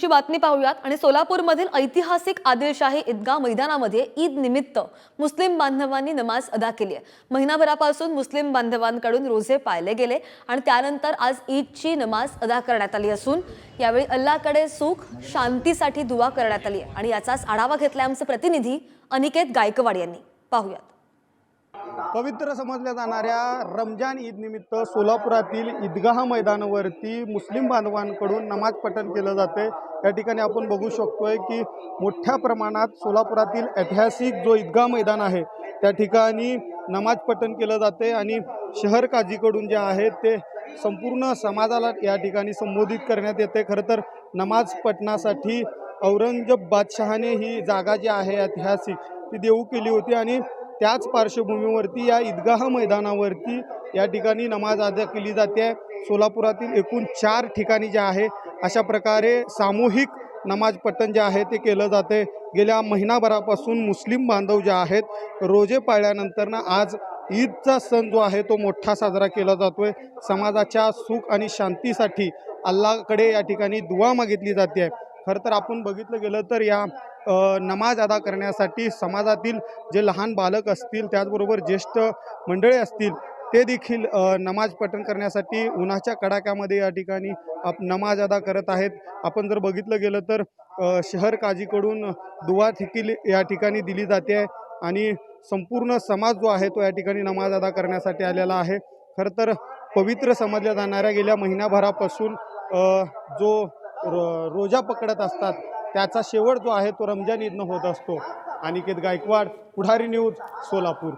ची बातमी पाहूयात. आणि सोलापूरमधील ऐतिहासिक आदिलशाही ईदगाह मैदानामध्ये ईद निमित्त मुस्लिम बांधवांनी नमाज अदा केली आहे. महिनाभरापासून मुस्लिम बांधवांकडून रोजे पाळले गेले आणि त्यानंतर आज ईदची नमाज अदा करण्यात आली असून यावेळी अल्लाकडे सुख शांतीसाठी दुवा करण्यात आली आहे. आणि याचाच आढावा घेतलाय आमचे प्रतिनिधी अनिकेत गायकवाड यांनी. पाहूयात. पवित्र समजल्या जाणाऱ्या रमजान ईद निमित्त सोलापुरातील ईदगाह मैदानावरती मुस्लिम बांधवांकडून नमाज पठण केलं जाते या ठिकाणी आपण बघू शकतोय की मोठ्या प्रमाणात सोलापुरातील ऐतिहासिक जो ईदगाह मैदान आहे त्या ठिकाणी नमाज पठण केलं जाते आणि शहर काजीकडून जे आहे ते संपूर्ण समाजाला या ठिकाणी संबोधित करण्यात येते खरं तर नमाज पठणासाठी औरंगजेब बादशहाने ही जागा जी आहे ऐतिहासिक ती देऊ केली होती आणि त्याच पार्श्वभूमीवरती या ईदगाह मैदानावरती या ठिकाणी नमाज अदा केली जाते. आहे सोलापुरातील एकूण चार ठिकाणी जे आहे अशा प्रकारे सामूहिक नमाज पठण जे आहे ते केलं जाते. गेल्या महिनाभरापासून मुस्लिम बांधव जे आहेत रोजे पाळल्यानंतरनं आज ईदचा सण जो आहे तो मोठा साजरा केला जातो आहे समाजाच्या सुख आणि शांतीसाठी अल्लाकडे या ठिकाणी दुवा मागितली जाते. आहे खरं तर आपण बघितलं गेलं तर या नमाज अदा करण्यासाठी समाजातील जे लहान बालक असतील त्याचबरोबर ज्येष्ठ मंडळी असतील ते देखील नमाज पठण करण्यासाठी उन्हाच्या कडाक्यामध्ये या ठिकाणी आप नमाज अदा करत आहेत. आपण जर बघितलं गेलं तर शहर काजीकडून दुवा देखील या ठिकाणी दिली जाते आहे आणि संपूर्ण समाज जो आहे तो या ठिकाणी नमाज अदा करण्यासाठी आलेला आहे. खरं तर पवित्र समजल्या जाणाऱ्या गेल्या महिन्याभरापासून जो रो रोजा पकडत असतात त्याचा शेवट जो आहे तो रमजान ईदनं होत असतो. अनिकेत गायकवाड पुढारी न्यूज सोलापूर.